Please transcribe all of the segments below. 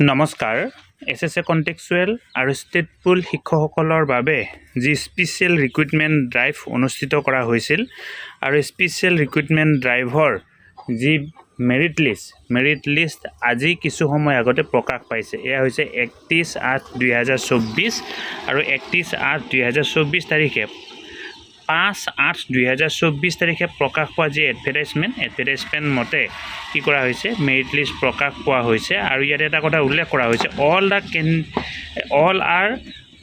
নমস্কাৰ। এছ এছ এ কণ্টেক্সুৱেল আৰু ষ্টেট পুল শিক্ষকসকলৰ বাবে যি স্পেচিয়েল ৰিক্ৰুইটমেণ্ট ড্ৰাইভ অনুষ্ঠিত কৰা হৈছিল আৰু স্পেচিয়েল ৰিক্ৰুইটমেণ্ট ড্ৰাইভৰ যি মেৰিট লিষ্ট মেৰিট লিষ্ট আজি কিছু সময় আগতে প্ৰকাশ পাইছে। এয়া হৈছে একত্ৰিছ আঠ দুহেজাৰ চৌব্বিছ আৰু একত্ৰিছ আঠ দুহেজাৰ চৌব্বিছ তাৰিখে পাঁচ আঠ দুহেজাৰ চৌব্বিছ তাৰিখে প্ৰকাশ পোৱা যি এডভাৰটাইজমেণ্ট এডভাৰটাইজমেণ্ট মতে কি কৰা হৈছে মেৰিট লিষ্ট প্ৰকাশ পোৱা হৈছে আৰু ইয়াত এটা কথা উল্লেখ কৰা হৈছে all the can all are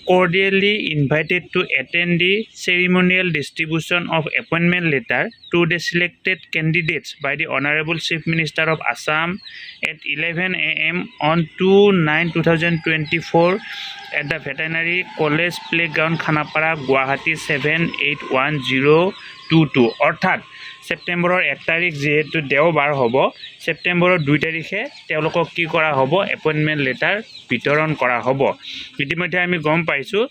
cordially invited to attend the ceremonial distribution of appointment letter to the selected candidates by the honorable chief minister of assam at 11 a.m. on 2 9 2024 at the veterinary college playground Khanapara Guwahati seven eight one zero' two two অৰ্থাৎ ছেপ্টেম্বৰৰ এক তাৰিখ যিহেতু দেওবাৰ হ'ব, ছেপ্টেম্বৰৰ দুই তাৰিখে তেওঁলোকক কি কৰা হ'ব? এপইণ্টমেণ্ট লেটাৰ বিতৰণ কৰা হ'ব। ইতিমধ্যে আমি গম পাইছোঁ,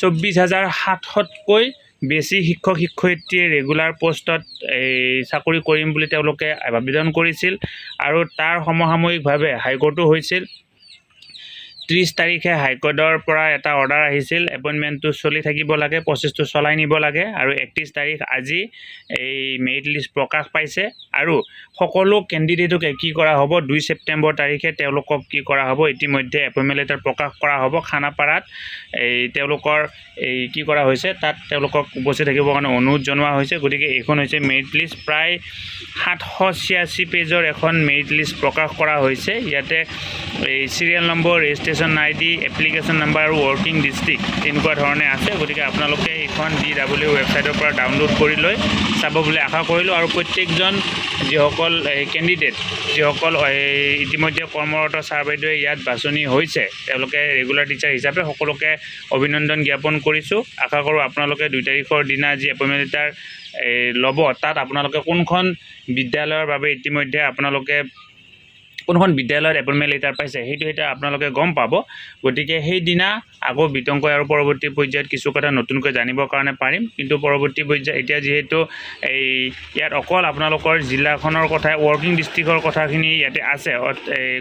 চৌব্বিছ হাজাৰ সাতশতকৈ বেছি শিক্ষক শিক্ষয়িত্ৰীয়ে ৰেগুলাৰ পষ্টত এই চাকৰি কৰিম বুলি তেওঁলোকে আবেদন কৰিছিল আৰু তাৰ সমসাময়িকভাৱে হাইকোৰ্টো হৈছিল। ত্ৰিছ তাৰিখে হাইকোৰ্টৰ পৰা এটা অৰ্ডাৰ আহিছিল। এপইণ্টমেণ্টটো চলি থাকিব লাগে প্ৰচেছটো চলাই নিব লাগে আৰু একত্ৰিছ তাৰিখ আজি এই মেৰিট লিষ্ট প্ৰকাশ পাইছে আৰু সকলো কেণ্ডিডেটকে কি কৰা হ'ব, দুই ছেপ্টেম্বৰ তাৰিখে তেওঁলোকক কি কৰা হ'ব, ইতিমধ্যে এপইণ্টমেণ্ট লেটাৰ প্ৰকাশ কৰা হ'ব। খানাপাৰাত এই তেওঁলোকৰ এই কি কৰা হৈছে, তাত তেওঁলোকক উপস্থিত থাকিবৰ কাৰণে অনুৰোধ জনোৱা হৈছে। গতিকে এইখন হৈছে মেৰিট লিষ্ট প্ৰায় সাতশ ছিয়াশী পেজৰ এখন মেৰিট লিষ্ট প্ৰকাশ কৰা হৈছে। ইয়াতে এই serial number registration I D application number আৰু ৱৰ্কিং ডিষ্ট্ৰিক্ট এনেকুৱা ধৰণে আছে। গতিকে আপোনালোকে এইখন ডি ডাব্লিউ ৱেবছাইটৰ পৰা ডাউনলোড কৰি লৈ চাব বুলি আশা কৰিলোঁ। আৰু প্ৰত্যেকজন যিসকল কেণ্ডিডেট যিসকল ইতিমধ্যে কৰ্মৰত ছাৰ বাইদেৱে ইয়াত বাছনি হৈছে, তেওঁলোকে ৰেগুলাৰ টিচাৰ হিচাপে সকলোকে অভিনন্দন জ্ঞাপন কৰিছোঁ। আশা কৰোঁ আপোনালোকে দুই তাৰিখৰ দিনা যি এপইণ্টমেণ্ট লেটাৰ ল'ব, তাত আপোনালোকে কোনখন বিদ্যালয়ৰ বাবে ইতিমধ্যে আপোনালোকে কোনখন বিদ্যালয়ত এপইণ্টমেণ্ট লেটাৰ পাইছে সেইটো এতিয়া আপোনালোকে গম পাব। গতিকে সেইদিনা আকৌ বিতংকৈ আৰু পৰৱৰ্তী পৰ্যায়ত কিছু কথা নতুনকৈ জানিবৰ কাৰণে পাৰিম। কিন্তু পৰৱৰ্তী পৰ্যায় এতিয়া যিহেতু এই ইয়াত অকল আপোনালোকৰ জিলাখনৰ কথা ৱৰ্কিং ডিষ্ট্ৰিক্টৰ কথাখিনি ইয়াতে আছে।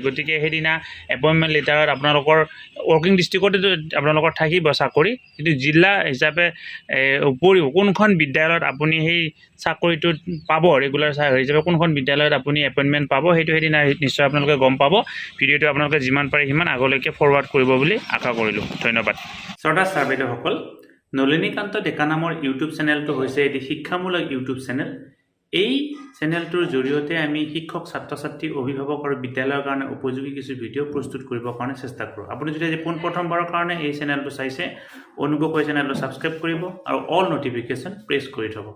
গতিকে সেইদিনা এপইণ্টমেণ্ট লেটাৰত আপোনালোকৰ ৱৰ্কিং ডিষ্ট্ৰিক্টতেতো আপোনালোকৰ থাকিব চাকৰি। কিন্তু জিলা হিচাপে উপৰিও কোনখন বিদ্যালয়ত আপুনি সেই চাকৰিটোত পাব ৰেগুলাৰ চাকৰি হিচাপে কোনখন বিদ্যালয়ত আপুনি এপইণ্টমেণ্ট পাব সেইটো সেইদিনা নিশ্চয় আপোনালোকে গম পাব। ভিডিঅ'টো আপোনালোকে যিমান পাৰে সিমান আগলৈকে ফৰৱাৰ্ড কৰিব বুলি আশা কৰিলোঁ। ধন্যবাদ। শ্ৰদ্ধা ছাৰ বাইদেউসকল নলিনীকান্ত ডেকা নামৰ ইউটিউব চেনেলটো হৈছে এটি শিক্ষামূলক ইউটিউব চেনেল এই চেনেলটোৰ জৰিয়তে আমি শিক্ষক ছাত্ৰ ছাত্ৰী অভিভাৱক আৰু বিদ্যালয়ৰ কাৰণে উপযোগী কিছু ভিডিঅ' প্ৰস্তুত কৰিবৰ কাৰণে চেষ্টা কৰোঁ। আপুনি যদি আজি পোনপ্ৰথমবাৰৰ কাৰণে এই চেনেলটো চাইছে, অনুগ্ৰহ কৰি চেনেলটো ছাবস্ক্ৰাইব কৰিব আৰু অল নটিফিকেশ্যন প্ৰেছ কৰি থ'ব।